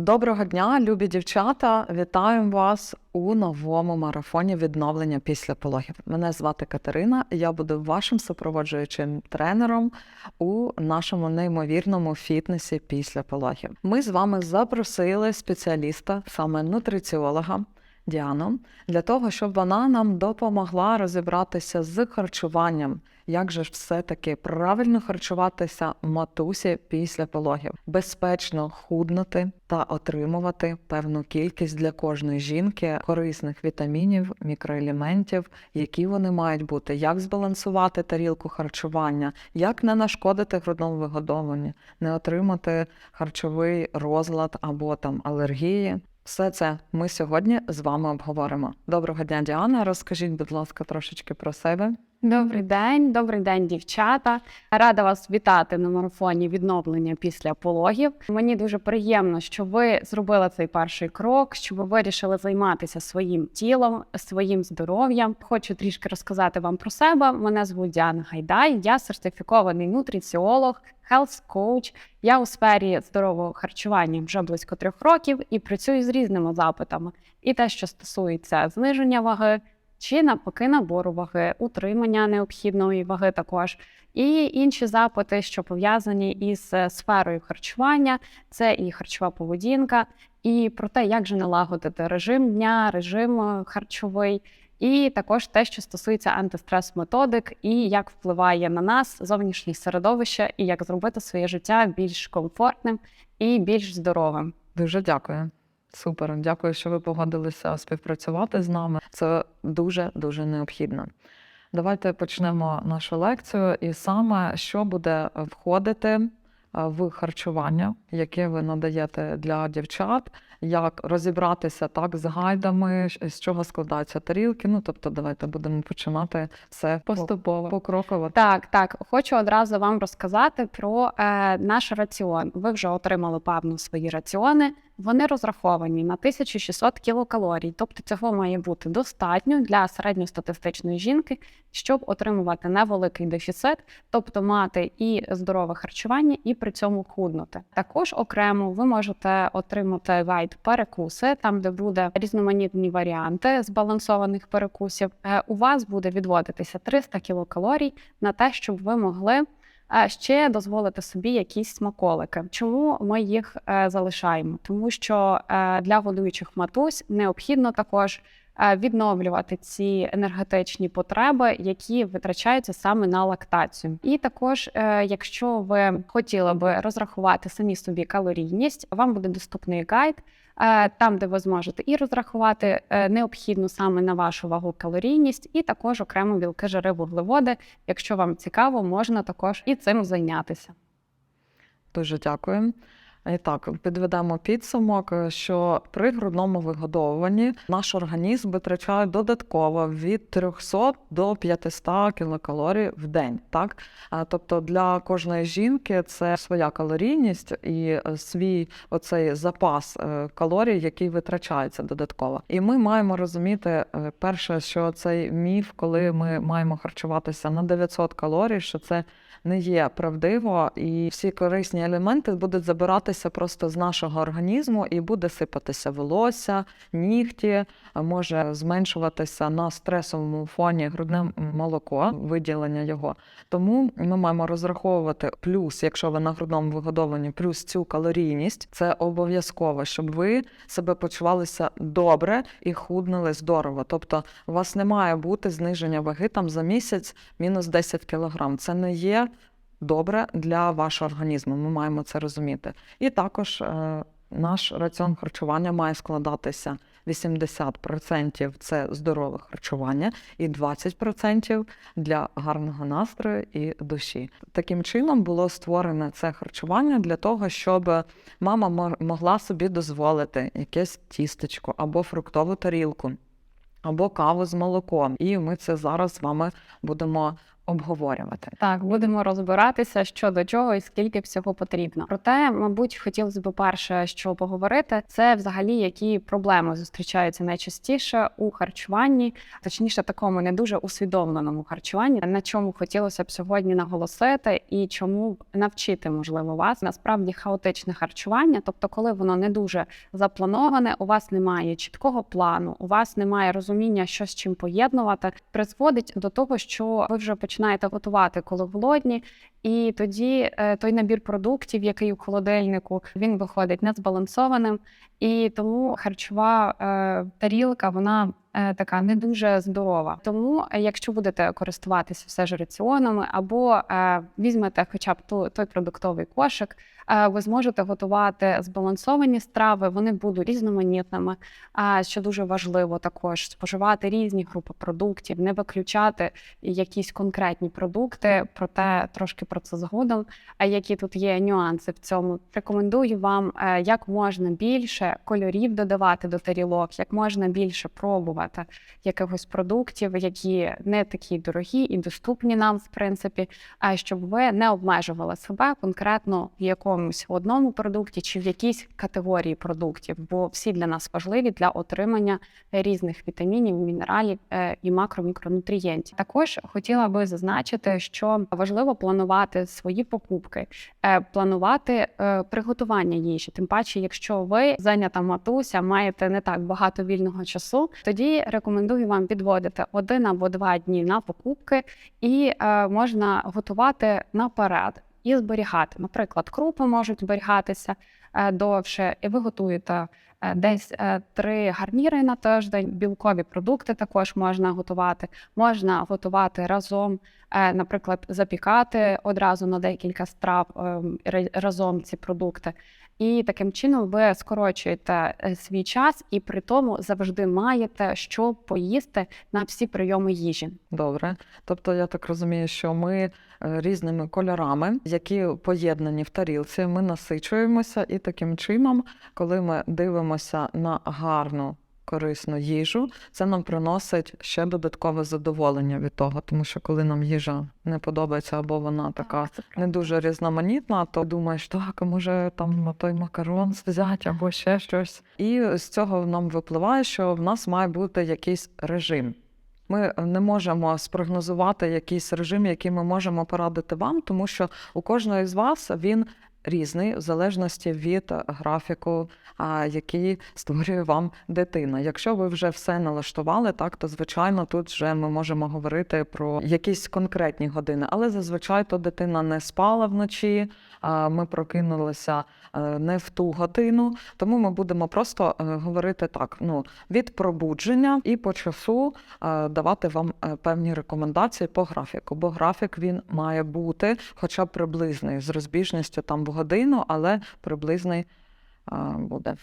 Доброго дня, любі дівчата! Вітаємо вас у новому марафоні відновлення після пологів. Мене звати Катерина. Я буду вашим супроводжуючим тренером у нашому неймовірному фітнесі після пологів. Ми з вами запросили спеціаліста, саме нутриціолога. Діану, для того, щоб вона нам допомогла розібратися з харчуванням, як же ж все-таки правильно харчуватися матусі після пологів, безпечно худнути та отримувати певну кількість для кожної жінки корисних вітамінів, мікроелементів, які вони мають бути, як збалансувати тарілку харчування, як не нашкодити грудному вигодовуванню, не отримати харчовий розлад або там алергії. Все це ми сьогодні з вами обговоримо. Доброго дня, Діана. Розкажіть, будь ласка, трошечки про себе. Добрий день, добрий день, дівчата. Рада вас вітати на марафоні відновлення після пологів. Мені дуже приємно, що ви зробили цей перший крок, що ви вирішили займатися своїм тілом, своїм здоров'ям. Хочу трішки розказати вам про себе. Мене звуть Діана Гайдай. Я сертифікований нутриціолог, health coach. Я у сфері здорового харчування вже близько трьох років і працюю з різними запитами. І те, що стосується зниження ваги чи навпаки набору ваги, утримання необхідної ваги також. І інші запити, що пов'язані із е, сферою харчування, це і харчова поведінка, і про те, як же налагодити режим дня, режим е, харчовий, і також те, що стосується антистрес-методик, і як впливає на нас зовнішнє середовище, і як зробити своє життя більш комфортним і більш здоровим. Дуже дякую. Супер, дякую, що ви погодилися співпрацювати з нами. Це дуже дуже необхідно. Давайте почнемо нашу лекцію, і саме що буде входити е, в харчування, яке ви надаєте для дівчат, як розібратися так з гайдами, з чого складаються тарілки. Ну тобто, давайте будемо починати все Поступово. покроково. Так, так, хочу одразу вам розказати про е, наш раціон. Ви вже отримали певно свої раціони. Вони розраховані на 1600 кілокалорій, тобто цього має бути достатньо для середньостатистичної жінки, щоб отримувати невеликий дефіцит, тобто мати і здорове харчування, і при цьому худнути. Також окремо ви можете отримати гайд перекуси, там де буде різноманітні варіанти збалансованих перекусів. Е, У вас буде відводитися 300 кілокалорій на те, щоб ви могли. А ще дозволити собі якісь смаколики. Чому ми їх е, залишаємо? Тому що е, для годуючих матусь необхідно також відновлювати ці енергетичні потреби, які витрачаються саме на лактацію. І також, е, якщо ви хотіли би розрахувати самі собі калорійність, вам буде доступний гайд. е, Там, де ви зможете і розрахувати е, необхідну саме на вашу вагу калорійність, і також окремо білки, жири, вуглеводи. Якщо вам цікаво, можна також і цим зайнятися. Дуже дякую. І так, підведемо підсумок, що при грудному вигодовуванні наш організм витрачає додатково від 300 до 500 кілокалорій в день. Так? Тобто для кожної жінки це своя калорійність і е, свій оцей запас е, калорій, який витрачається додатково. І ми маємо розуміти, е, перше, що цей міф, коли ми маємо харчуватися на 900 калорій, що це не є правдиво, і всі корисні елементи будуть забиратися просто з нашого організму, і буде сипатися волосся, нігті, може зменшуватися на стресовому фоні грудне молоко, виділення його. Тому ми маємо розраховувати плюс, якщо ви на грудному вигодованні, плюс цю калорійність. Це обов'язково, щоб ви себе почувалися добре і худнули здорово. Тобто, у вас не має бути зниження ваги там за місяць мінус 10 кілограм. Це не є добре для вашого організму. Ми маємо це розуміти. І також е, наш раціон харчування має складатися 80% це здорове харчування, і 20% для гарного настрою і душі. Таким чином було створене це харчування для того, щоб мама могла собі дозволити якесь тістечко або фруктову тарілку. Або каву з молоком, і ми це зараз з вами будемо обговорювати. Так, будемо розбиратися, що до чого і скільки всього потрібно. Проте, мабуть, хотілося б перше, що поговорити, це взагалі які проблеми зустрічаються найчастіше у харчуванні, точніше, такому не дуже усвідомленому харчуванні, на чому хотілося б сьогодні наголосити, і чому навчити можливо вас насправді хаотичне харчування, тобто, коли воно не дуже заплановане, у вас немає чіткого плану, у вас немає розуміння, що з чим поєднувати, призводить до того, що ви вже починаєте готувати, коли голодні, і тоді е, той набір продуктів, який у холодильнику, він виходить незбалансованим, і тому харчова е, тарілка вона е, така не дуже здорова. Тому, е, якщо будете користуватися все ж раціонами, або е, візьмете хоча б ту, той продуктовий кошик, е, ви зможете готувати збалансовані страви, вони будуть різноманітними. А що дуже важливо, також споживати різні групи продуктів, не виключати якісь конкретні продукти, проте трошки про це згодом. А які тут є нюанси в цьому? Рекомендую вам е, як можна більше кольорів додавати до тарілок, як можна більше пробувати якихось продуктів, які не такі дорогі і доступні нам, в принципі, а щоб ви не обмежували себе конкретно в якомусь одному продукті чи в якійсь категорії продуктів, бо всі для нас важливі для отримання різних вітамінів, мінералів е, і макро-мікронутрієнтів. Також хотіла би зазначити, що важливо планувати свої покупки, е, планувати е, приготування їжі. Тим паче, якщо ви зайнята матуся, маєте не так багато вільного часу, тоді рекомендую вам підводити один або два дні на покупки, і е, можна готувати наперед. І зберігати, наприклад, крупи можуть зберігатися е, довше, і ви готуєте е, десь е, три гарніри на тиждень. Білкові продукти також можна готувати. Можна готувати разом, е, наприклад, запікати одразу на декілька страв е, разом ці продукти. І таким чином ви скорочуєте е, свій час, і при тому завжди маєте що поїсти на всі прийоми їжі. Добре. Тобто, я так розумію, що ми е, різними кольорами, які поєднані в тарілці, ми насичуємося, і таким чином, коли ми дивимося на гарну. Корисну їжу, це нам приносить ще додаткове задоволення від того, тому що коли нам їжа не подобається або вона така не дуже різноманітна, то думаєш, так, може там той макарон взяти або ще щось. І з цього нам випливає, що в нас має бути якийсь режим. Ми не можемо спрогнозувати якийсь режим, який ми можемо порадити вам, тому що у кожного з вас він різний в залежності від графіку, який створює вам дитина. Якщо ви вже все налаштували, так то звичайно тут вже ми можемо говорити про якісь конкретні години, але зазвичай то дитина не спала вночі. Ми прокинулися е, не в ту годину, тому ми будемо просто е, говорити так: ну від пробудження і по часу е, давати вам певні рекомендації по графіку. Бо графік він має бути, хоча б приблизний з розбіжністю там годину, але приблизний буде.